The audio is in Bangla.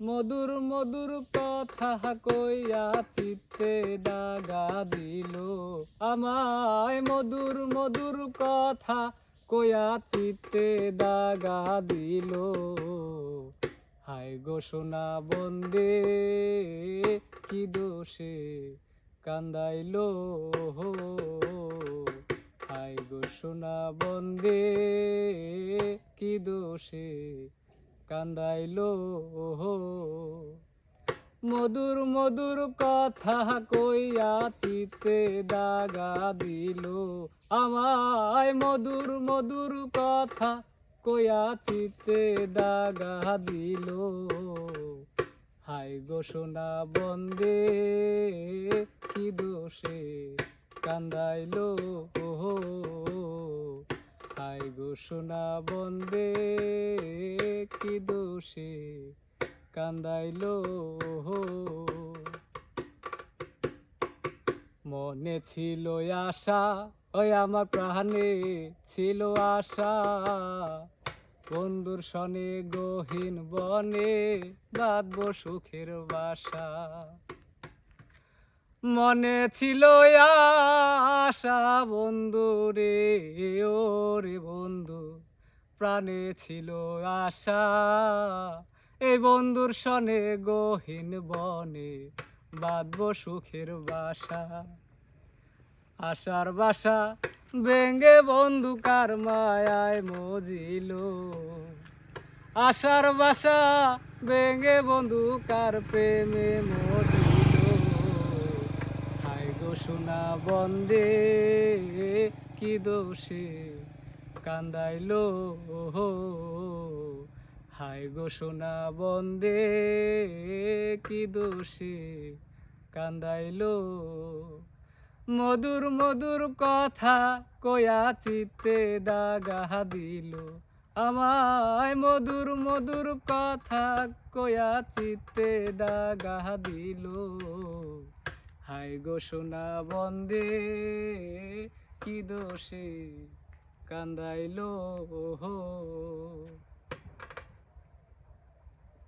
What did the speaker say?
মধুর মধুর কথা কইয়া চিত্তে দাগা দিল। আমায় মধুর মধুর কথা কইয়া চিত্তে দাগা দিল। হায় গো বন্দে, কি দোষে কান্দাইলো হায় গো সোনা বন্দে, কি দোষে কান্দাইলো মধুর মধুর কথা কইয়া চিতে দাগা দিল। আমায় মধুর মধুর কথা কইয়া চিতে দাগা দিল। হাই সোনা বন্দে, কি দোষে কান্দাইলো হাই সোনা বন্দে কি দোষে কান্দাইলো মনে ছিল আশা, ওই আমার প্রাণে ছিল আশা। বন্ধুর সনে গহীন বনে বাঁধব সুখের বাসা। মনে ছিল আশা, বন্ধু রে, ও রে বন্ধু। প্রাণে ছিল আশা। এই বন্ধুর সনে গহীন বনে বাঁধব সুখের বাসা। আশার বাসা বেঙ্গে বন্ধু কার মায়ায় মজিল। আশার বাসা বেঙ্গে বন্ধু কার প্রেমে মজিল। হাই গো সোনা বন্দে, কি দোষে কান্দাইলো হাই গো সোনা বন্দে, কি দোষে কান্দাইলো। মধুর মধুর কথা কয়া চিত্তে দাগা দিল। আমায় মধুর মধুর কথা কয়া চিত্তে দাগা দিল। হাই গো সোনা বন্দে, কি দোষে কান্দাইলো